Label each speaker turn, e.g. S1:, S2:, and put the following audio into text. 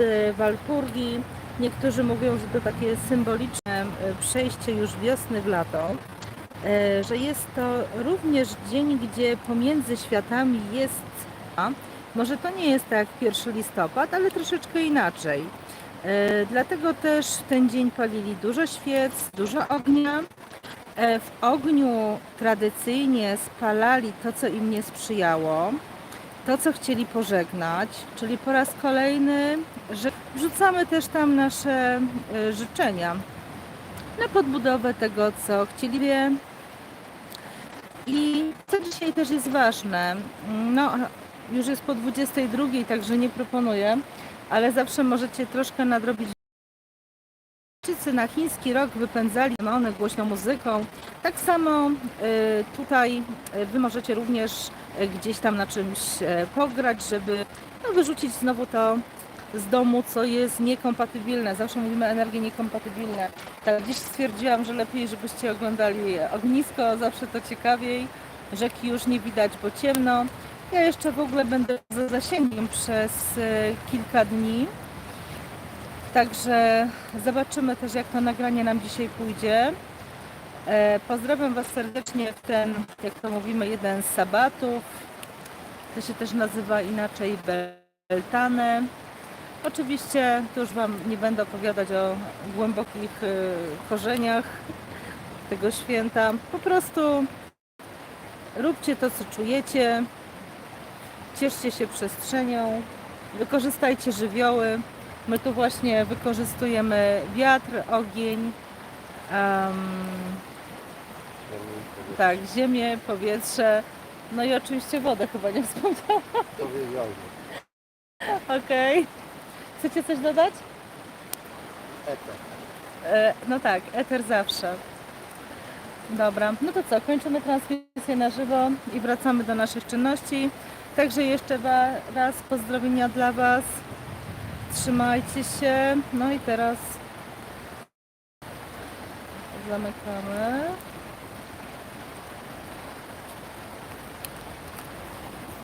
S1: e, Walpurgi. Niektórzy mówią, że to takie symboliczne e, przejście już wiosny w lato, e, że jest to również dzień, gdzie pomiędzy światami jest, może to nie jest tak jak 1 listopad, ale troszeczkę inaczej. E, Dlatego też w ten dzień palili dużo świec, dużo ognia. W ogniu tradycyjnie spalali to, co im nie sprzyjało, to, co chcieli pożegnać, czyli po raz kolejny że wrzucamy też tam nasze e, życzenia na podbudowę tego, co chcieli. I co dzisiaj też jest ważne, no już jest po 22, także nie proponuję, ale zawsze możecie troszkę nadrobić Chińczycy na chiński rok wypędzali demony głośną muzyką. Tak samo y, tutaj y, Wy możecie również y, gdzieś tam na czymś pograć, żeby no, wyrzucić znowu to z domu, co jest niekompatybilne. Zawsze mówimy energie niekompatybilne. Tak gdzieś stwierdziłam, że lepiej, żebyście oglądali ognisko, zawsze to ciekawiej. Rzeki już nie widać, bo ciemno. Ja jeszcze w ogóle będę za zasięgiem przez kilka dni. Także zobaczymy też, jak to nagranie nam dzisiaj pójdzie. E, Pozdrawiam Was serdecznie w ten, jak to mówimy, jeden z sabatów. To się też nazywa inaczej Beltane. Oczywiście tu już Wam nie będę opowiadać o głębokich e, korzeniach tego święta. Po prostu róbcie to, co czujecie. Cieszcie się przestrzenią. Wykorzystajcie żywioły. My tu właśnie wykorzystujemy wiatr, ogień, em, tak, ziemię, powietrze, no i oczywiście wodę chyba nie wspomniałam.
S2: Powiedziałem.
S1: Okej. Chcecie coś dodać?
S2: Eter.
S1: E, no tak, eter zawsze. Dobra, no to co, kończymy transmisję na żywo i wracamy do naszych czynności. Także jeszcze raz pozdrowienia dla Was. Trzymajcie się. No i teraz zamykamy.